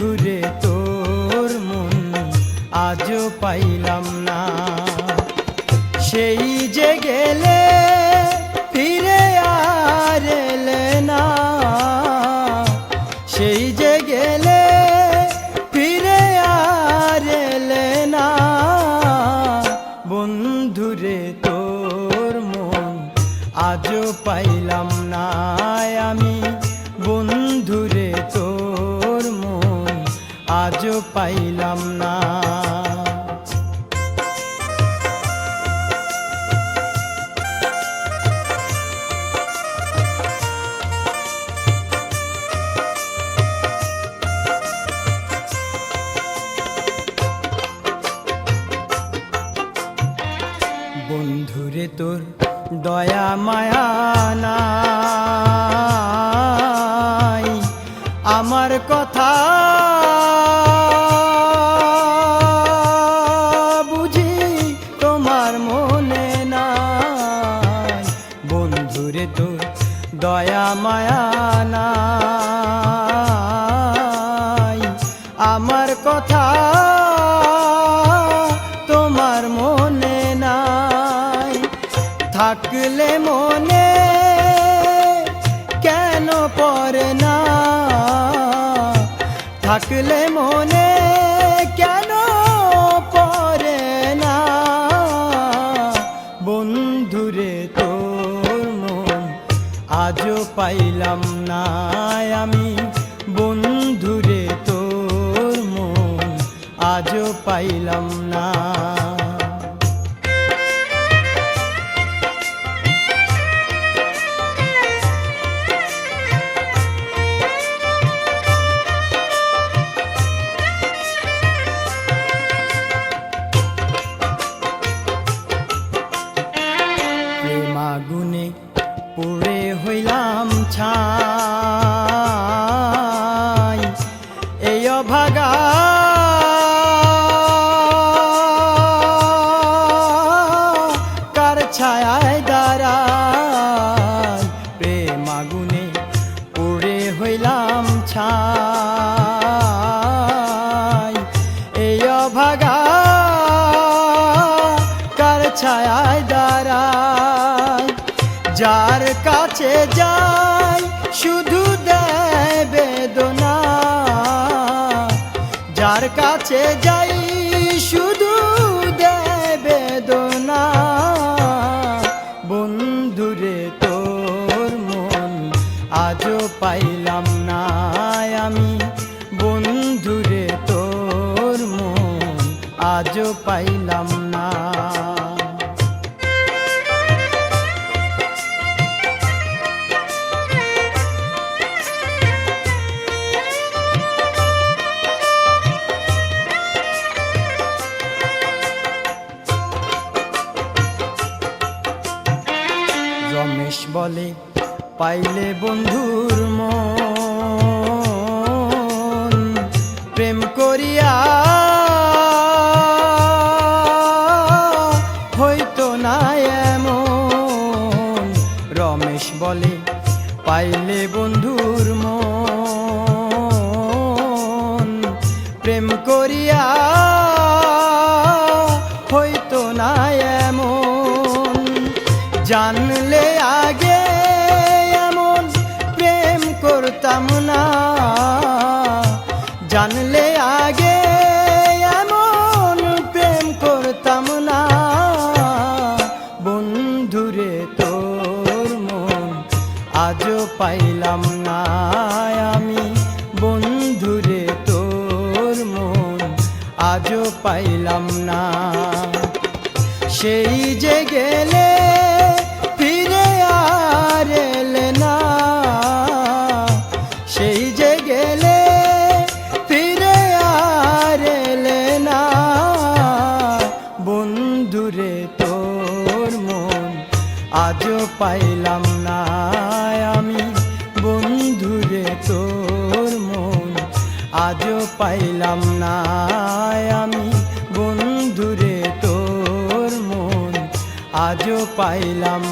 বন্ধুরে তোর মন আজও পাইলাম না। সেই যে গেলে ফিরে আর না। সেই যে গেলে ফিরে আর না। বন্ধুরে তোর মন আজও পাইলাম না আমি। আজও পাইলাম না। বন্ধুরে তোর দয়া মায়া নাই। আমার কথা দয়া মায়া নাই। আমার কথা তোমার মনে নাই। থাকলে মনে কেন পড়ে না? থাকলে মনে পাইলাম না। ছায় দাঁড়ায় যার কাছে যাই, শুধু দেয় বেদনা। যার কাছে যাই, শুধু দেয় বেদনা। বন্ধুরে তোর মন আজও পাইলাম না আমি। বন্ধুরে তোর মন আজও পাইলাম না পাইলে বন্ধুর মন প্রেম করিয়া হইতো না এমন। রমেশ বলে, পাইলে বন্ধুর মন প্রেম করিয়া করতাম না জানলে আগে এমন প্রেম করতাম না। বন্ধুরে তোর মন আজও পাইলাম না। আমি বন্ধুরে তোর মন আজও পাইলাম না। সেই যে গেলে সেই যে গেলে ফিরে আর না। বন্ধুরে তোর মন আজও পাইলাম না। আমি বন্ধুরে তোর মন আজও পাইলাম না। আমি বন্ধুরে তোর মন আজও পাইলাম